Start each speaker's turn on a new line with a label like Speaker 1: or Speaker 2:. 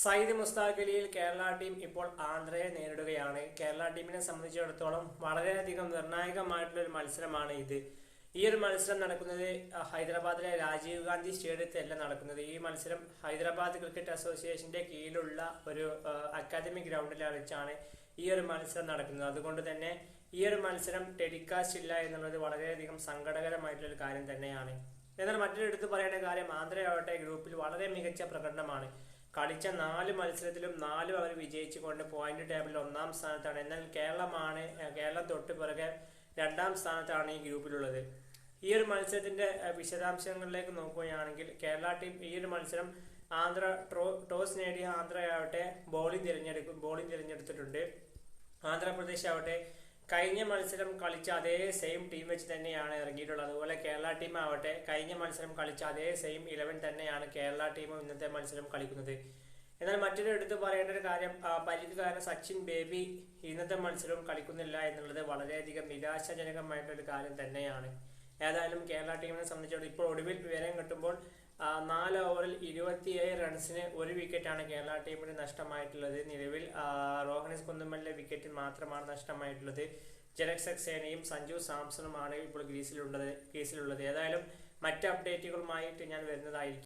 Speaker 1: സയ്യിദ് മുസ്താഖ് അലിയിൽ കേരള ടീം ഇപ്പോൾ ആന്ധ്രയെ നേരിടുകയാണ്. കേരള ടീമിനെ സംബന്ധിച്ചിടത്തോളം വളരെയധികം നിർണായകമായിട്ടുള്ള ഒരു മത്സരമാണ് ഇത്. ഈ ഒരു മത്സരം നടക്കുന്നത് ഹൈദരാബാദിലെ രാജീവ് ഗാന്ധി സ്റ്റേഡിയത്തിലല്ല നടക്കുന്നത്. ഈ മത്സരം ഹൈദരാബാദ് ക്രിക്കറ്റ് അസോസിയേഷന്റെ കീഴിലുള്ള ഒരു അക്കാദമി ഗ്രൗണ്ടിൽ വെച്ചാണ് ഈ ഒരു മത്സരം നടക്കുന്നത്. അതുകൊണ്ട് തന്നെ ഈ ഒരു മത്സരം ടെലികാസ്റ്റ് ഇല്ല എന്നുള്ളത് വളരെയധികം സങ്കടകരമായിട്ടുള്ള ഒരു കാര്യം തന്നെയാണ്. എന്നാൽ മറ്റൊരു എടുത്ത് പറയേണ്ട കാര്യം ആന്ധ്രയാവട്ടെ ഗ്രൂപ്പിൽ വളരെ മികച്ച പ്രകടനമാണ്. കളിച്ച നാല് മത്സരത്തിലും നാലും അവർ വിജയിച്ചുകൊണ്ട് പോയിന്റ് ടേബിളിൽ ഒന്നാം സ്ഥാനത്താണ്. എന്നാൽ കേരളമാണ് കേരളം തൊട്ട് പിറകെ രണ്ടാം സ്ഥാനത്താണ് ഈ ഗ്രൂപ്പിലുള്ളത് ഈ ഒരു മത്സരത്തിന്റെ വിശദാംശങ്ങളിലേക്ക് നോക്കുകയാണെങ്കിൽ കേരള ടീം ഈ ഒരു മത്സരം ആന്ധ്ര ട്രോ ടോസ് നേടിയ ആന്ധ്രയാവട്ടെ ബോളിംഗ് തിരഞ്ഞെടുക്കും ബോളിംഗ് തിരഞ്ഞെടുത്തിട്ടുണ്ട്. ആന്ധ്രാപ്രദേശ് ആവട്ടെ കഴിഞ്ഞ മത്സരം കളിച്ച അതേ സെയിം ടീം വെച്ച് തന്നെയാണ് ഇറങ്ങിയിട്ടുള്ളത്. അതുപോലെ കേരള ടീം ആവട്ടെ കഴിഞ്ഞ മത്സരം കളിച്ച അതേ സെയിം ഇലവൻ തന്നെയാണ് കേരള ടീമും ഇന്നത്തെ മത്സരം കളിക്കുന്നത്. എന്നാൽ മറ്റൊരു എടുത്ത് പറയേണ്ട ഒരു കാര്യം പരിക്ക് കാരണം സച്ചിൻ ബേബി ഇന്നത്തെ മത്സരവും കളിക്കുന്നില്ല എന്നുള്ളത് വളരെയധികം ഒരു കാര്യം തന്നെയാണ്. ഏതായാലും കേരള ടീമിനെ സംബന്ധിച്ചിടത്തോളം ഇപ്പോൾ ഒടുവിൽ വിവരം കിട്ടുമ്പോൾ നാല് ഓവറിൽ ഇരുപത്തിയേഴ് റൺസിന് ഒരു വിക്കറ്റാണ് കേരള ടീമിന് നഷ്ടമായിട്ടുള്ളത്. നിലവിൽ റോഹനസ് കുന്നുമലിന്റെ വിക്കറ്റ് മാത്രമാണ് നഷ്ടമായിട്ടുള്ളത്. ജലക് സക്സേനയും സഞ്ജു സാംസണുമാണ് ഇപ്പോൾ ഗ്രീസിലുള്ളത് ഗ്രീസിലുള്ളത് ഏതായാലും മറ്റ് അപ്ഡേറ്റുകളുമായിട്ട് ഞാൻ വരുന്നതായിരിക്കും.